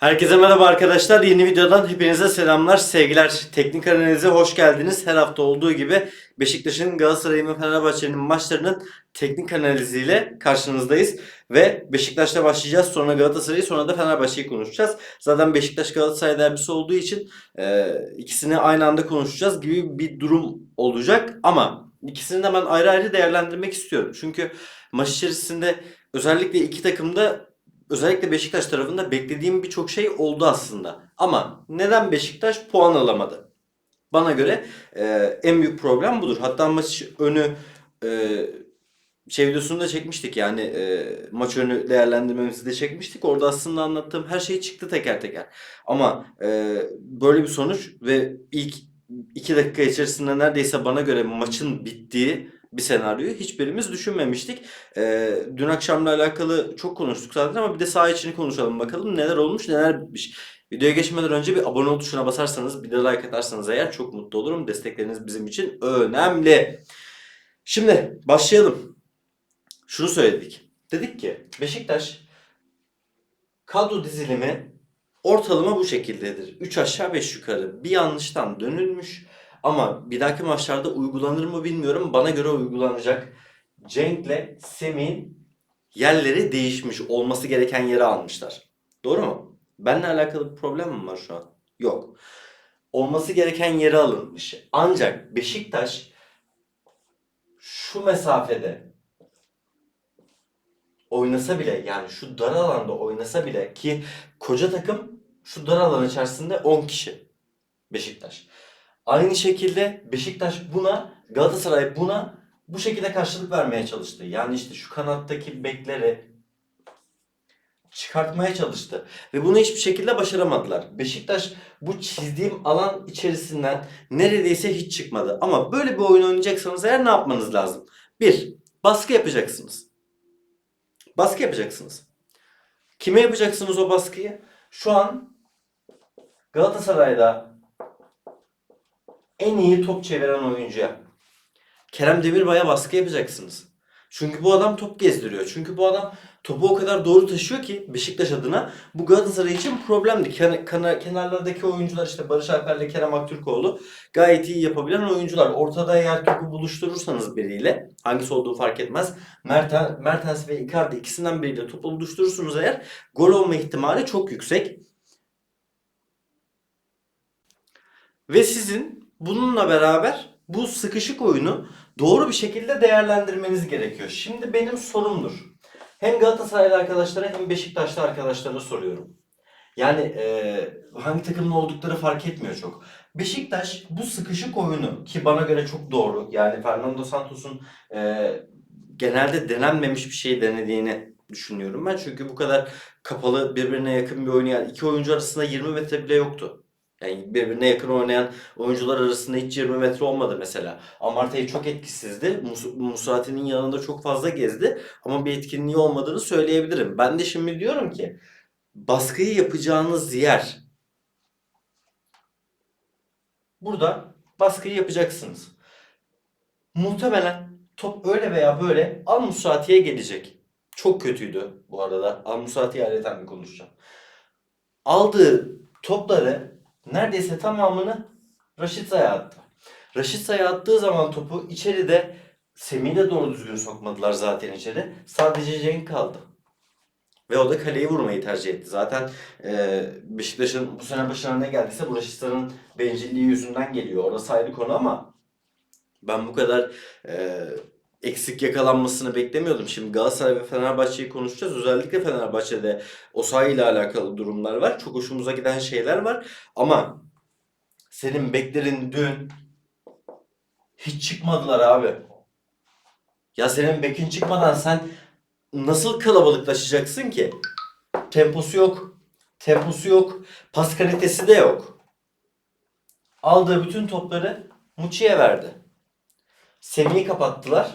Herkese merhaba arkadaşlar. Yeni videodan hepinize selamlar, sevgiler. Teknik analize hoş geldiniz. Her hafta olduğu gibi Beşiktaş'ın, Galatasaray'ın ve Fenerbahçe'nin maçlarının teknik analiziyle karşınızdayız. Ve Beşiktaş'ta başlayacağız. Sonra Galatasaray'ı, sonra da Fenerbahçe'yi konuşacağız. Zaten Beşiktaş-Galatasaray derbisi olduğu için e, ikisini aynı anda konuşacağız gibi bir durum olacak. Ama ikisini de ben ayrı ayrı değerlendirmek istiyorum. Çünkü maç içerisinde özellikle iki takımda özellikle Beşiktaş tarafında beklediğim birçok şey oldu aslında. Ama neden Beşiktaş puan alamadı? Bana göre e, en büyük problem budur. Hatta maç önü e, şey videosunu da çekmiştik yani e, maç önü değerlendirmemizi de çekmiştik. Orada aslında anlattığım her şey çıktı teker teker. Ama e, böyle bir sonuç ve ilk iki dakika içerisinde neredeyse bana göre maçın bittiği bir senaryoyu hiçbirimiz düşünmemiştik. Ee, dün akşamla alakalı çok konuştuk zaten ama bir de saha içini konuşalım bakalım neler olmuş neler bitmiş. Videoya geçmeden önce bir abone ol tuşuna basarsanız bir de like atarsanız eğer çok mutlu olurum. Destekleriniz bizim için önemli. Şimdi başlayalım. Şunu söyledik. Dedik ki Beşiktaş kadro dizilimi ortalama bu şekildedir. 3 aşağı 5 yukarı. Bir yanlıştan dönülmüş. Ama bir dahaki maçlarda uygulanır mı bilmiyorum. Bana göre uygulanacak. Cenk'le Semih'in yerleri değişmiş. Olması gereken yere almışlar. Doğru mu? Benle alakalı bir problem mi var şu an? Yok. Olması gereken yere alınmış. Ancak Beşiktaş şu mesafede oynasa bile yani şu dar alanda oynasa bile ki koca takım şu dar alan içerisinde 10 kişi Beşiktaş. Aynı şekilde Beşiktaş buna, Galatasaray buna bu şekilde karşılık vermeye çalıştı. Yani işte şu kanattaki bekleri çıkartmaya çalıştı. Ve bunu hiçbir şekilde başaramadılar. Beşiktaş bu çizdiğim alan içerisinden neredeyse hiç çıkmadı. Ama böyle bir oyun oynayacaksanız eğer ne yapmanız lazım? Bir, baskı yapacaksınız. Baskı yapacaksınız. Kime yapacaksınız o baskıyı? Şu an Galatasaray'da en iyi top çeviren oyuncuya. Kerem Demirbay'a baskı yapacaksınız. Çünkü bu adam top gezdiriyor. Çünkü bu adam topu o kadar doğru taşıyor ki Beşiktaş adına bu Galatasaray için problemdi. Ken- kana- kenarlardaki oyuncular işte Barış Alper'le Kerem Aktürkoğlu gayet iyi yapabilen oyuncular. Ortada eğer topu buluşturursanız biriyle hangisi olduğu fark etmez. Mertens, Mertens ve Icardi ikisinden biriyle topu buluşturursunuz eğer gol olma ihtimali çok yüksek. Ve sizin bununla beraber bu sıkışık oyunu doğru bir şekilde değerlendirmeniz gerekiyor. Şimdi benim sorumdur. Hem Galatasaraylı arkadaşlara hem Beşiktaşlı arkadaşlara soruyorum. Yani e, hangi takımın oldukları fark etmiyor çok. Beşiktaş bu sıkışık oyunu ki bana göre çok doğru. Yani Fernando Santos'un e, genelde denenmemiş bir şey denediğini düşünüyorum ben. Çünkü bu kadar kapalı birbirine yakın bir oyunu yani iki oyuncu arasında 20 metre bile yoktu. Yani birbirine yakın oynayan oyuncular arasında hiç 20 metre olmadı mesela. Amartey çok etkisizdi. Mus- Musati'nin yanında çok fazla gezdi. Ama bir etkinliği olmadığını söyleyebilirim. Ben de şimdi diyorum ki baskıyı yapacağınız yer burada baskıyı yapacaksınız. Muhtemelen top öyle veya böyle Al Musati'ye gelecek. Çok kötüydü bu arada. Al Musati'ye aleten konuşacağım. Aldığı topları neredeyse tamamını Raşit Zay'a attı. Raşit Zay'a attığı zaman topu içeride Semih'i de doğru düzgün sokmadılar zaten içeri. Sadece Cenk kaldı. Ve o da kaleyi vurmayı tercih etti. Zaten e, Beşiktaş'ın bu sene başına ne geldiyse bu Raşit'in bencilliği yüzünden geliyor. Orası ayrı konu ama ben bu kadar e, eksik yakalanmasını beklemiyordum. Şimdi Galatasaray ve Fenerbahçe'yi konuşacağız. Özellikle Fenerbahçe'de Osayi ile alakalı durumlar var. Çok hoşumuza giden şeyler var. Ama senin beklerin dün hiç çıkmadılar abi. Ya senin bekin çıkmadan sen nasıl kalabalıklaşacaksın ki? Temposu yok. Temposu yok. Pas kalitesi de yok. Aldığı bütün topları Muçi'ye verdi. Semih'i kapattılar.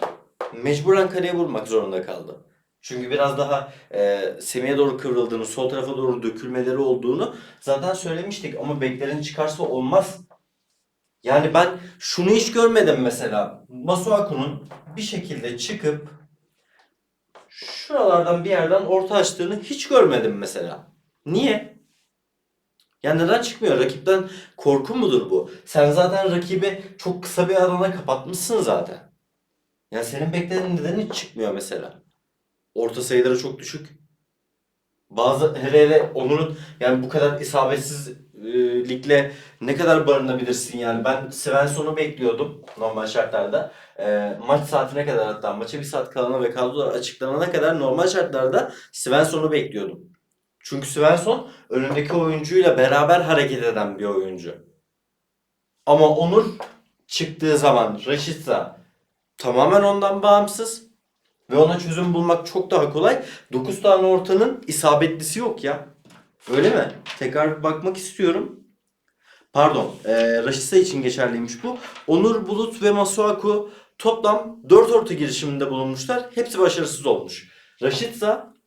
Mecburen kaleye vurmak zorunda kaldı. Çünkü biraz daha e, Semih'e doğru kıvrıldığını, sol tarafa doğru dökülmeleri olduğunu zaten söylemiştik. Ama beklerin çıkarsa olmaz. Yani ben şunu hiç görmedim mesela. Masuaku'nun bir şekilde çıkıp şuralardan bir yerden orta açtığını hiç görmedim mesela. Niye? Ya neden çıkmıyor? Rakipten korku mudur bu? Sen zaten rakibi çok kısa bir alana kapatmışsın zaten. Ya senin beklediğin neden hiç çıkmıyor mesela? Orta sayıları çok düşük. Bazı hele hele Onur'un yani bu kadar isabetsizlikle ne kadar barınabilirsin yani ben Svensson'u bekliyordum normal şartlarda. Ee, maç saatine kadar hatta maça bir saat kalana ve kadrolar açıklanana kadar normal şartlarda Svensson'u bekliyordum. Çünkü Svensson önündeki oyuncuyla beraber hareket eden bir oyuncu. Ama Onur çıktığı zaman Rashica tamamen ondan bağımsız ve ona çözüm bulmak çok daha kolay. 9 tane ortanın isabetlisi yok ya. Öyle mi? Tekrar bakmak istiyorum. Pardon. E, Rashica için geçerliymiş bu. Onur, Bulut ve Masuaku toplam 4 orta girişiminde bulunmuşlar. Hepsi başarısız olmuş.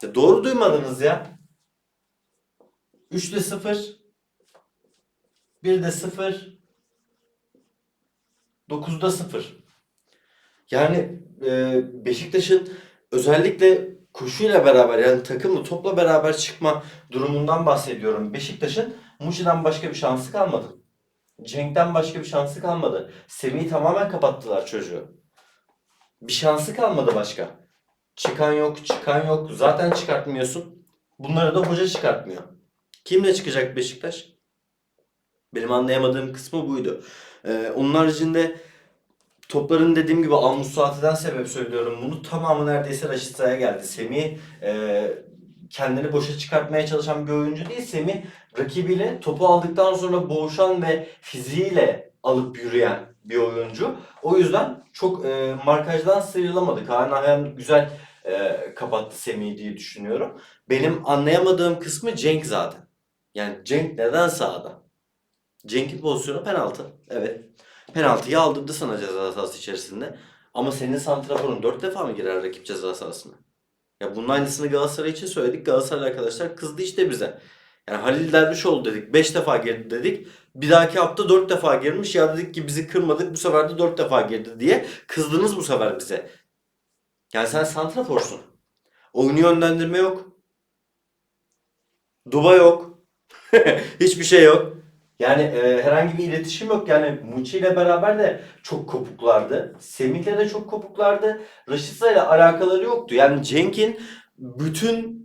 E, doğru duymadınız ya. 3'te 0 1'de 0 9'da 0 Yani e, Beşiktaş'ın özellikle koşuyla beraber yani takımla topla beraber çıkma durumundan bahsediyorum. Beşiktaş'ın Muçi'den başka bir şansı kalmadı. Cenk'ten başka bir şansı kalmadı. Semih'i tamamen kapattılar çocuğu. Bir şansı kalmadı başka. Çıkan yok, çıkan yok. Zaten çıkartmıyorsun. Bunları da hoca çıkartmıyor. Kimle çıkacak Beşiktaş? Benim anlayamadığım kısmı buydu. Ee, onun haricinde topların dediğim gibi Al Musati'den sebep söylüyorum. Bunu tamamı neredeyse Raşitsa'ya geldi. Semih e, kendini boşa çıkartmaya çalışan bir oyuncu değil. Semih rakibiyle topu aldıktan sonra boğuşan ve fiziğiyle alıp yürüyen bir oyuncu. O yüzden çok e, markajdan sıyrılamadı. Kaan Ayhan güzel e, kapattı Semih'i diye düşünüyorum. Benim anlayamadığım kısmı Cenk zaten. Yani Cenk neden sahada? Cenk'in pozisyonu penaltı. Evet. Penaltıyı aldırdı sana ceza sahası içerisinde. Ama senin santraforun 4 defa mı girer rakip ceza sahasına? Ya bunun aynısını Galatasaray için söyledik. Galatasaray arkadaşlar kızdı işte bize. Yani Halil Dervişoğlu dedik 5 defa girdi dedik. Bir dahaki hafta 4 defa girmiş. Ya dedik ki bizi kırmadık bu sefer de 4 defa girdi diye kızdınız bu sefer bize. Yani sen santraforsun. Oyunu yönlendirme yok. Duba yok. Hiçbir şey yok. Yani e, herhangi bir iletişim yok. Yani Muçi ile beraber de çok kopuklardı. Semih'le de çok kopuklardı. Raşitsa ile alakaları yoktu. Yani Cenk'in bütün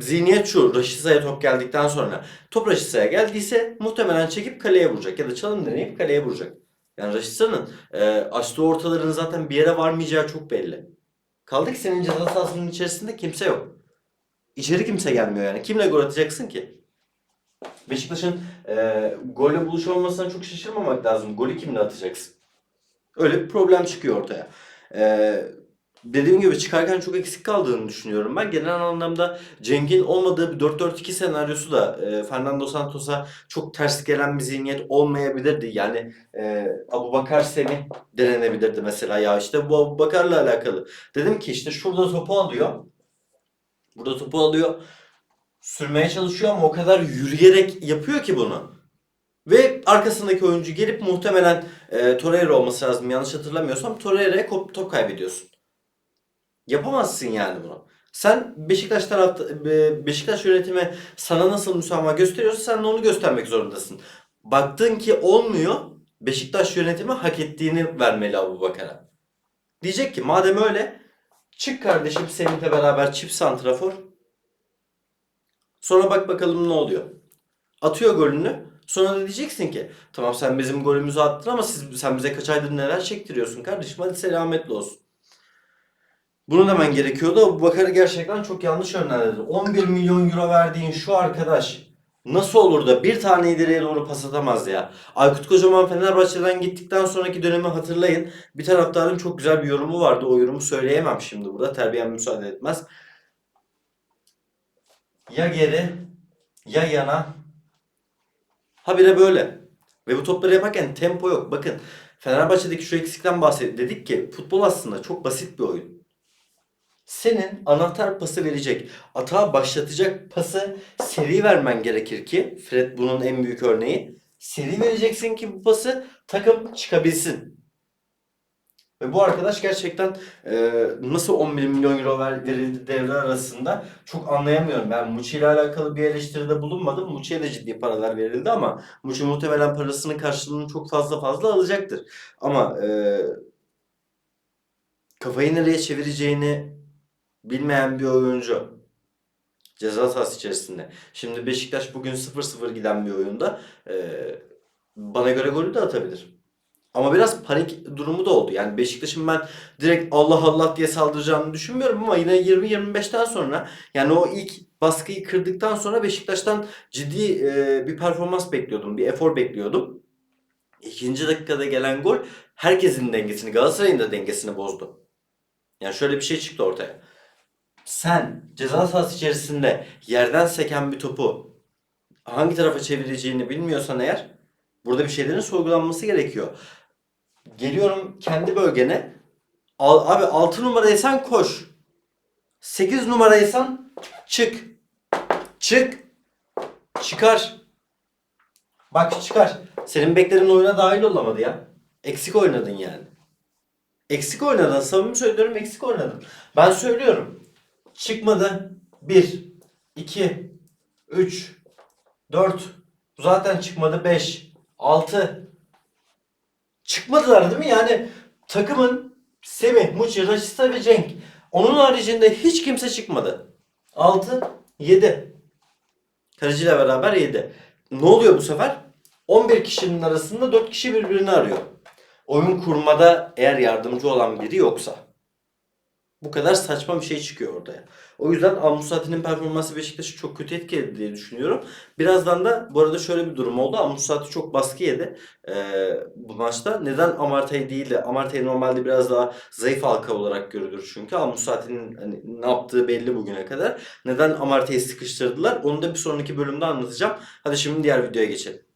zihniyet şu. Raşitsa'ya top geldikten sonra top Raşitsa'ya geldiyse muhtemelen çekip kaleye vuracak. Ya da çalım deneyip kaleye vuracak. Yani Raşitsa'nın e, açtığı ortaların zaten bir yere varmayacağı çok belli. Kaldı ki senin ceza sahasının içerisinde kimse yok. İçeri kimse gelmiyor yani. Kimle gol atacaksın ki? Beşiktaş'ın e, golle buluşamamasına çok şaşırmamak lazım. Golü kimle atacaksın? Öyle bir problem çıkıyor ortaya. E, dediğim gibi çıkarken çok eksik kaldığını düşünüyorum ben. Genel anlamda Cenk'in olmadığı bir 4-4-2 senaryosu da e, Fernando Santos'a çok ters gelen bir zihniyet olmayabilirdi. Yani e, Abu Bakar Semih denenebilirdi mesela. Ya işte bu Abu Bakar'la alakalı. Dedim ki işte şurada topu alıyor. Burada topu alıyor sürmeye çalışıyor ama o kadar yürüyerek yapıyor ki bunu. Ve arkasındaki oyuncu gelip muhtemelen e, Torreira olması lazım yanlış hatırlamıyorsam Torreira'ya top, kaybediyorsun. Yapamazsın yani bunu. Sen Beşiktaş tarafta e, Beşiktaş yönetimi sana nasıl müsamaha gösteriyorsa sen de onu göstermek zorundasın. Baktın ki olmuyor. Beşiktaş yönetimi hak ettiğini vermeli Abu Bakar'a. Diyecek ki madem öyle çık kardeşim seninle beraber çift santrafor Sonra bak bakalım ne oluyor. Atıyor golünü. Sonra da diyeceksin ki tamam sen bizim golümüzü attın ama siz, sen bize kaç aydır neler çektiriyorsun kardeşim hadi selametle olsun. Bunu demen gerekiyordu. Bu Bakar'ı gerçekten çok yanlış yönlendirdi. 11 milyon euro verdiğin şu arkadaş nasıl olur da bir tane ileriye doğru pas atamaz ya. Aykut Kocaman Fenerbahçe'den gittikten sonraki dönemi hatırlayın. Bir taraftarın çok güzel bir yorumu vardı. O yorumu söyleyemem şimdi burada. Terbiyem müsaade etmez. Ya geri ya yana. Habire böyle. Ve bu topları yaparken tempo yok. Bakın Fenerbahçe'deki şu eksikten bahsettik. Dedik ki futbol aslında çok basit bir oyun. Senin anahtar pası verecek, atağa başlatacak pası seri vermen gerekir ki Fred bunun en büyük örneği. Seri vereceksin ki bu pası takım çıkabilsin. Ve bu arkadaş gerçekten e, nasıl 11 milyon euro ver- verildi devre arasında çok anlayamıyorum. Ben Muçi ile alakalı bir eleştiride bulunmadım. Muçi'ye de ciddi paralar verildi ama Muçi muhtemelen parasının karşılığını çok fazla fazla alacaktır. Ama e, kafayı nereye çevireceğini bilmeyen bir oyuncu ceza sahası içerisinde. Şimdi Beşiktaş bugün 0-0 giden bir oyunda e, bana göre golü de atabilir. Ama biraz panik durumu da oldu. Yani Beşiktaş'ın ben direkt Allah Allah diye saldıracağını düşünmüyorum ama yine 20-25'ten sonra yani o ilk baskıyı kırdıktan sonra Beşiktaş'tan ciddi e, bir performans bekliyordum. Bir efor bekliyordum. İkinci dakikada gelen gol herkesin dengesini, Galatasaray'ın da dengesini bozdu. Yani şöyle bir şey çıktı ortaya. Sen ceza sahası içerisinde yerden seken bir topu hangi tarafa çevireceğini bilmiyorsan eğer burada bir şeylerin sorgulanması gerekiyor. Geliyorum kendi bölgene. Al, abi 6 numaraysan koş. 8 numaraysan çık. Çık. Çıkar. Bak çıkar. Senin beklerin oyuna dahil olamadı ya. Eksik oynadın yani. Eksik oynadın. Samimi söylüyorum eksik oynadın. Ben söylüyorum. Çıkmadı. 1, 2, 3, 4. Zaten çıkmadı 5, 6. Çıkmadılar değil mi? Yani takımın Semih, Muçi, Raşista ve Cenk. Onun haricinde hiç kimse çıkmadı. 6, 7. Kaleciyle beraber 7. Ne oluyor bu sefer? 11 kişinin arasında 4 kişi birbirini arıyor. Oyun kurmada eğer yardımcı olan biri yoksa. Bu kadar saçma bir şey çıkıyor ortaya. O yüzden Almusati'nin performansı Beşiktaş'ı çok kötü etkiledi diye düşünüyorum. Birazdan da bu arada şöyle bir durum oldu. Almusati çok baskı yedi ee, bu maçta. Neden Amartey değil de Amartey normalde biraz daha zayıf halka olarak görülür çünkü. Almusati'nin hani ne yaptığı belli bugüne kadar. Neden Amartey'i sıkıştırdılar? Onu da bir sonraki bölümde anlatacağım. Hadi şimdi diğer videoya geçelim.